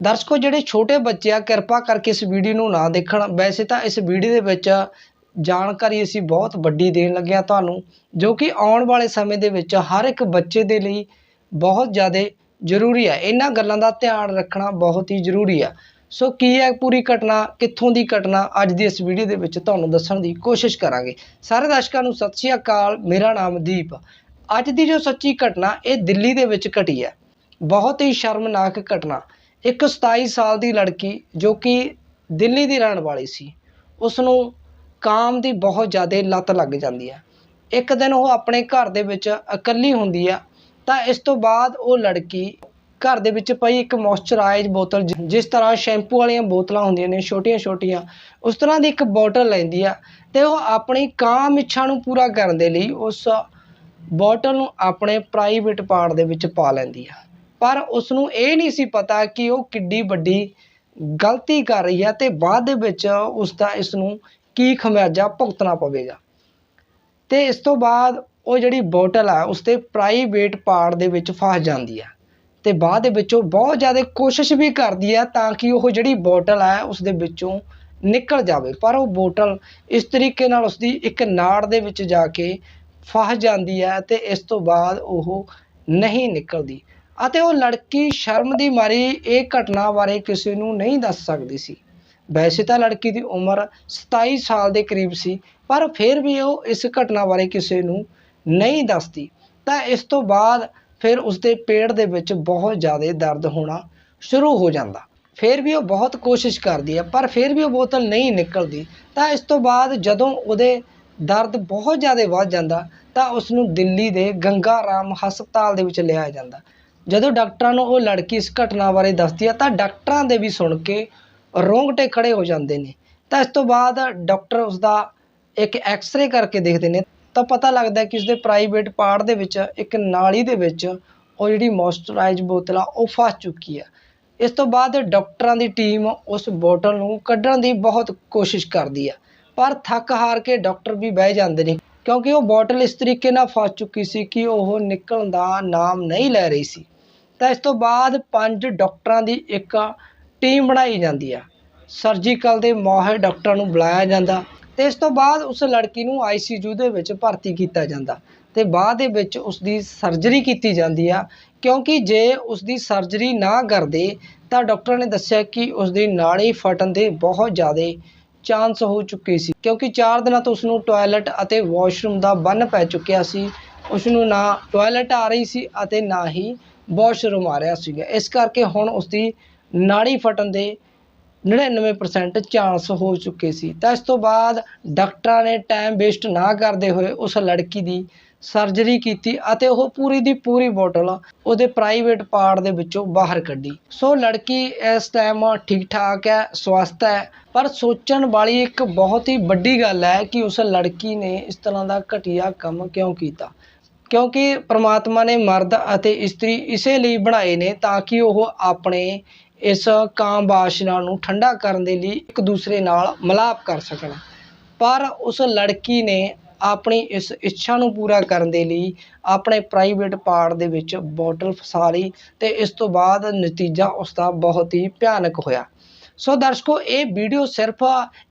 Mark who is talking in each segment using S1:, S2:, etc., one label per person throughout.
S1: ਦਰਸ਼ਕੋ, ਜਿਹੜੇ ਛੋਟੇ ਬੱਚੇ ਆ, ਕਿਰਪਾ ਕਰਕੇ ਇਸ ਵੀਡੀਓ ਨੂੰ ਨਾ ਦੇਖਣ। ਵੈਸੇ ਤਾਂ ਇਸ ਵੀਡੀਓ ਦੇ ਵਿੱਚ ਜਾਣਕਾਰੀ ਅਸੀਂ ਬਹੁਤ ਵੱਡੀ ਦੇਣ ਲੱਗੇ ਹਾਂ ਤੁਹਾਨੂੰ, ਜੋ ਕਿ ਆਉਣ ਵਾਲੇ ਸਮੇਂ ਦੇ ਵਿੱਚ ਹਰ ਇੱਕ ਬੱਚੇ ਦੇ ਲਈ ਬਹੁਤ ਜ਼ਿਆਦਾ ਜ਼ਰੂਰੀ ਹੈ ਇਹਨਾਂ ਗੱਲਾਂ ਦਾ ਧਿਆਨ ਰੱਖਣਾ ਬਹੁਤ ਹੀ ਜ਼ਰੂਰੀ ਆ। ਸੋ ਕੀ ਹੈ ਪੂਰੀ ਘਟਨਾ, ਕਿੱਥੋਂ ਦੀ ਘਟਨਾ, ਅੱਜ ਦੀ ਇਸ ਵੀਡੀਓ ਦੇ ਵਿੱਚ ਤੁਹਾਨੂੰ ਦੱਸਣ ਦੀ ਕੋਸ਼ਿਸ਼ ਕਰਾਂਗੇ। ਸਾਰੇ ਦਰਸ਼ਕਾਂ ਨੂੰ ਸਤਿ ਸ਼੍ਰੀ ਅਕਾਲ, ਮੇਰਾ ਨਾਮ ਦੀਪ। ਅੱਜ ਦੀ ਜੋ ਸੱਚੀ ਘਟਨਾ, ਇਹ ਦਿੱਲੀ ਦੇ ਵਿੱਚ ਘਟੀ ਹੈ। ਬਹੁਤ ਹੀ ਸ਼ਰਮਨਾਕ ਘਟਨਾ। ਇੱਕ 27 ਸਾਲ ਦੀ ਲੜਕੀ ਜੋ ਕਿ ਦਿੱਲੀ ਦੀ ਰਹਿਣ ਵਾਲੀ ਸੀ ਉਸ ਨੂੰ ਕਾਮ ਦੀ ਬਹੁਤ ਜ਼ਿਆਦਾ ਲੱਤ ਲੱਗ ਜਾਂਦੀ ਹੈ। ਇੱਕ ਦਿਨ ਉਹ ਆਪਣੇ ਘਰ ਦੇ ਵਿੱਚ ਇਕੱਲੀ ਹੁੰਦੀ ਆ ਤਾਂ ਇਸ ਤੋਂ ਬਾਅਦ ਉਹ ਲੜਕੀ ਘਰ ਦੇ ਵਿੱਚ ਪਈ ਇੱਕ ਮੋਇਸਚਰਾਈਜ਼ ਬੋਤਲ ਜਿ- ਜਿਸ ਤਰ੍ਹਾਂ ਸ਼ੈਂਪੂ ਵਾਲੀਆਂ ਬੋਤਲਾਂ ਹੁੰਦੀਆਂ ਨੇ ਛੋਟੀਆਂ ਛੋਟੀਆਂ ਉਸ ਤਰ੍ਹਾਂ ਦੀ ਇੱਕ ਬੋਤਲ ਲੈਂਦੀ ਆ ਤੇ ਉਹ ਆਪਣੀ ਕਾਮ ਇੱਛਾ ਨੂੰ ਪੂਰਾ ਕਰਨ ਦੇ ਲਈ ਉਸ ਬੋਤਲ ਨੂੰ ਆਪਣੇ ਪ੍ਰਾਈਵੇਟ ਪਾਰਟ ਦੇ ਵਿੱਚ ਪਾ ਲੈਂਦੀ ਆ ਪਰ ਉਸ ਨੂੰ ਇਹ ਨਹੀਂ ਸੀ ਪਤਾ ਕਿ ਉਹ ਕਿੱਡੀ ਵੱਡੀ ਗਲਤੀ ਕਰ ਰਹੀ ਹੈ ਅਤੇ ਬਾਅਦ ਦੇ ਵਿੱਚ ਉਸ ਦਾ ਇਸ ਨੂੰ ਕੀ ਖਮਿਆਜਾ ਭੁਗਤਣਾ ਪਵੇਗਾ। ਅਤੇ ਇਸ ਤੋਂ ਬਾਅਦ ਉਹ ਜਿਹੜੀ ਬੋਟਲ ਆ ਉਸ ਦੇ ਪ੍ਰਾਈਵੇਟ ਪਾਰਟ ਦੇ ਵਿੱਚ ਫਸ ਜਾਂਦੀ ਆ ਅਤੇ ਬਾਅਦ ਦੇ ਵਿੱਚ ਉਹ ਬਹੁਤ ਜ਼ਿਆਦਾ ਕੋਸ਼ਿਸ਼ ਵੀ ਕਰਦੀ ਆ ਤਾਂ ਕਿ ਉਹ ਜਿਹੜੀ ਬੋਟਲ ਹੈ ਉਸ ਦੇ ਵਿੱਚੋਂ ਨਿਕਲ ਜਾਵੇ। ਪਰ ਉਹ ਬੋਟਲ ਇਸ ਤਰੀਕੇ ਨਾਲ ਉਸ ਦੀ ਇੱਕ ਨਾੜ ਦੇ ਵਿੱਚ ਜਾ ਕੇ ਫਸ ਜਾਂਦੀ ਹੈ ਅਤੇ ਇਸ ਤੋਂ ਬਾਅਦ ਉਹ ਨਹੀਂ ਨਿਕਲਦੀ। ਅਤੇ ਉਹ ਲੜਕੀ ਸ਼ਰਮ ਦੀ ਮਾਰੀ ਇਹ ਘਟਨਾ ਬਾਰੇ ਕਿਸੇ ਨੂੰ ਨਹੀਂ ਦੱਸ ਸਕਦੀ ਸੀ। ਵੈਸੇ ਤਾਂ ਲੜਕੀ ਦੀ ਉਮਰ 27 ਸਾਲ ਦੇ ਕਰੀਬ ਸੀ, ਪਰ ਫਿਰ ਵੀ ਉਹ ਇਸ ਘਟਨਾ ਬਾਰੇ ਕਿਸੇ ਨੂੰ ਨਹੀਂ ਦੱਸਦੀ। ਤਾਂ ਇਸ ਤੋਂ ਬਾਅਦ ਫਿਰ ਉਸਦੇ ਪੇਟ ਦੇ ਵਿੱਚ ਬਹੁਤ ਜ਼ਿਆਦਾ ਦਰਦ ਹੋਣਾ ਸ਼ੁਰੂ ਹੋ ਜਾਂਦਾ। ਫਿਰ ਵੀ ਉਹ ਬਹੁਤ ਕੋਸ਼ਿਸ਼ ਕਰਦੀ ਹੈ, ਪਰ ਫਿਰ ਵੀ ਉਹ ਬੋਤਲ ਨਹੀਂ ਨਿਕਲਦੀ। ਤਾਂ ਇਸ ਤੋਂ ਬਾਅਦ ਜਦੋਂ ਉਹਦੇ ਦਰਦ ਬਹੁਤ ਜ਼ਿਆਦਾ ਵੱਧ ਜਾਂਦਾ, ਤਾਂ ਉਸ ਨੂੰ ਦਿੱਲੀ ਦੇ ਗੰਗਾ ਰਾਮ ਹਸਪਤਾਲ ਦੇ ਵਿੱਚ ਲਿਆਇਆ ਜਾਂਦਾ। ਜਦੋਂ ਡਾਕਟਰਾਂ ਨੂੰ ਉਹ ਲੜਕੀ ਇਸ ਘਟਨਾ ਬਾਰੇ ਦੱਸਦੀ ਹੈ ਤਾਂ ਡਾਕਟਰਾਂ ਦੇ ਵੀ ਸੁਣ ਕੇ ਰੋਂਗਟੇ ਖੜ੍ਹੇ ਹੋ ਜਾਂਦੇ ਨੇ। ਤਾਂ ਇਸ ਤੋਂ ਬਾਅਦ ਡਾਕਟਰ ਉਸਦਾ ਇੱਕ ਐਕਸਰੇ ਕਰਕੇ ਦੇਖਦੇ ਨੇ, ਤਾਂ ਪਤਾ ਲੱਗਦਾ ਕਿ ਉਸਦੇ ਪ੍ਰਾਈਵੇਟ ਪਾਰਟ ਦੇ ਵਿੱਚ, ਇੱਕ ਨਾਲੀ ਦੇ ਵਿੱਚ ਉਹ ਜਿਹੜੀ ਮੋਇਸਚਰਾਈਜ਼ ਬੋਤਲ ਆ, ਉਹ ਫਸ ਚੁੱਕੀ ਆ। ਇਸ ਤੋਂ ਬਾਅਦ ਡਾਕਟਰਾਂ ਦੀ ਟੀਮ ਉਸ ਬੋਤਲ ਨੂੰ ਕੱਢਣ ਦੀ ਬਹੁਤ ਕੋਸ਼ਿਸ਼ ਕਰਦੀ ਆ। ਪਰ ਥੱਕ ਹਾਰ ਕੇ ਡਾਕਟਰ ਵੀ ਬਹਿ ਜਾਂਦੇ ਨੇ, ਕਿਉਂਕਿ ਉਹ ਬੋਟਲ ਇਸ ਤਰੀਕੇ ਨਾਲ ਫਸ ਚੁੱਕੀ ਸੀ ਕਿ ਉਹ ਨਿਕਲਣ ਦਾ ਨਾਮ ਨਹੀਂ ਲੈ ਰਹੀ ਸੀ। ਤਾਂ ਇਸ ਤੋਂ ਬਾਅਦ ਪੰਜ ਡਾਕਟਰਾਂ ਦੀ ਇੱਕ ਟੀਮ ਬਣਾਈ ਜਾਂਦੀ ਆ। ਸਰਜੀਕਲ ਦੇ ਮਾਹਿਰ ਡਾਕਟਰਾਂ ਨੂੰ ਬੁਲਾਇਆ ਜਾਂਦਾ ਅਤੇ ਇਸ ਤੋਂ ਬਾਅਦ ਉਸ ਲੜਕੀ ਨੂੰ ਆਈ ਸੀ ਯੂ ਦੇ ਵਿੱਚ ਭਰਤੀ ਕੀਤਾ ਜਾਂਦਾ ਅਤੇ ਬਾਅਦ ਦੇ ਵਿੱਚ ਉਸਦੀ ਸਰਜਰੀ ਕੀਤੀ ਜਾਂਦੀ ਆ। ਕਿਉਂਕਿ ਜੇ ਉਸਦੀ ਸਰਜਰੀ ਨਾ ਕਰਦੇ ਤਾਂ ਡਾਕਟਰ ਨੇ ਦੱਸਿਆ ਕਿ ਉਸਦੀ ਨਾੜੀ ਫਟਣ ਦੇ ਬਹੁਤ ਜ਼ਿਆਦਾ ਚਾਂਸ ਹੋ ਚੁੱਕੇ ਸੀ। ਕਿਉਂਕਿ 4 ਦਿਨਾਂ ਤੋਂ ਉਸਨੂੰ ਟਾਇਲਟ ਅਤੇ ਵਾਸ਼ਰੂਮ ਦਾ ਬੰਨ ਪੈ ਚੁੱਕਿਆ ਸੀ। ਉਸ ਨੂੰ ਨਾ ਟਾਇਲਟ ਆ ਰਹੀ ਸੀ ਅਤੇ ਨਾ ਹੀ ਵਾਸ਼ਰੂਮ ਆ ਰਿਹਾ ਸੀਗਾ। ਇਸ ਕਰਕੇ ਹੁਣ ਉਸ ਦੀ ਨਾੜੀ ਫਟਣ ਦੇ 99% ਚਾਂਸ ਹੋ ਚੁੱਕੇ ਸੀ। ਤਾਂ ਇਸ ਤੋਂ ਬਾਅਦ ਡਾਕਟਰਾਂ ਨੇ ਟਾਈਮ ਵੇਸਟ ਨਾ ਕਰਦੇ ਹੋਏ ਉਸ ਲੜਕੀ ਦੀ ਸਰਜਰੀ ਕੀਤੀ ਅਤੇ ਉਹ ਪੂਰੀ ਦੀ ਪੂਰੀ ਬੋਟਲ ਉਹਦੇ ਪ੍ਰਾਈਵੇਟ ਪਾਰਟ ਦੇ ਵਿੱਚੋਂ ਬਾਹਰ ਕੱਢੀ। ਸੋ ਲੜਕੀ ਇਸ ਟਾਈਮ ਠੀਕ ਠਾਕ ਹੈ, ਸਵਸਥ ਹੈ, ਪਰ ਸੋਚਣ ਵਾਲੀ ਇੱਕ ਬਹੁਤ ਹੀ ਵੱਡੀ ਗੱਲ ਹੈ ਕਿ ਉਸ ਲੜਕੀ ਨੇ ਇਸ ਤਰ੍ਹਾਂ ਦਾ ਘਟੀਆ ਕੰਮ ਕਿਉਂ ਕੀਤਾ। ਕਿਉਂਕਿ ਪਰਮਾਤਮਾ ਨੇ ਮਰਦ ਅਤੇ ਇਸਤਰੀ ਇਸੇ ਲਈ ਬਣਾਏ ਨੇ ਤਾਂ ਕਿ ਉਹ ਆਪਣੇ ਇਸ ਕਾਮ ਵਾਸ਼ਨਾ ਨੂੰ ਠੰਡਾ ਕਰਨ ਦੇ ਲਈ ਇੱਕ ਦੂਸਰੇ ਨਾਲ ਮਿਲਾਪ ਕਰ ਸਕਣ। ਪਰ ਉਸ ਲੜਕੀ ਨੇ ਆਪਣੀ ਇਸ ਇੱਛਾ ਨੂੰ ਪੂਰਾ ਕਰਨ ਦੇ ਲਈ ਆਪਣੇ ਪ੍ਰਾਈਵੇਟ ਪਾਰਟ ਦੇ ਵਿੱਚ ਬੋਟਲ ਫਸਾ ਲਈ ਅਤੇ ਇਸ ਤੋਂ ਬਾਅਦ ਨਤੀਜਾ ਉਸ ਦਾ ਬਹੁਤ ਹੀ ਭਿਆਨਕ ਹੋਇਆ। ਸੋ ਦਰਸ਼ਕੋ, ਇਹ ਵੀਡੀਓ ਸਿਰਫ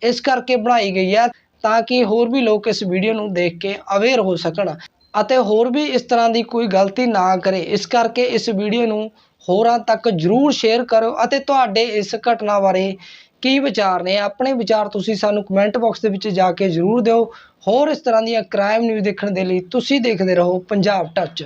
S1: ਇਸ ਕਰਕੇ ਬਣਾਈ ਗਈ ਹੈ ਤਾਂ ਕਿ ਹੋਰ ਵੀ ਲੋਕ ਇਸ ਵੀਡੀਓ ਨੂੰ ਦੇਖ ਕੇ ਅਵੇਅਰ ਹੋ ਸਕਣ। ਅਤੇ ਹੋਰ ਵੀ ਇਸ ਤਰ੍ਹਾਂ ਦੀ ਕੋਈ ਗਲਤੀ ਨਾ ਕਰੇ। ਇਸ ਕਰਕੇ ਇਸ ਵੀਡੀਓ ਨੂੰ ਹੋਰਾਂ ਤੱਕ ਜਰੂਰ ਸ਼ੇਅਰ ਕਰੋ ਅਤੇ ਤੁਹਾਡੇ ਇਸ ਘਟਨਾ ਬਾਰੇ ਕੀ ਵਿਚਾਰ ਨੇ? ਆਪਣੇ ਵਿਚਾਰ ਤੁਸੀਂ ਸਾਨੂੰ ਕਮੈਂਟ ਬਾਕਸ ਦੇ ਵਿੱਚ ਜਾ ਕੇ ਜਰੂਰ ਦਿਓ। ਹੋਰ ਇਸ ਤਰ੍ਹਾਂ ਦੀਆਂ ਕ੍ਰਾਈਮ ਨਿਊਜ਼ ਦੇਖਣ ਦੇ ਲਈ ਤੁਸੀਂ ਦੇਖਦੇ ਰਹੋ ਪੰਜਾਬ ਟੱਚ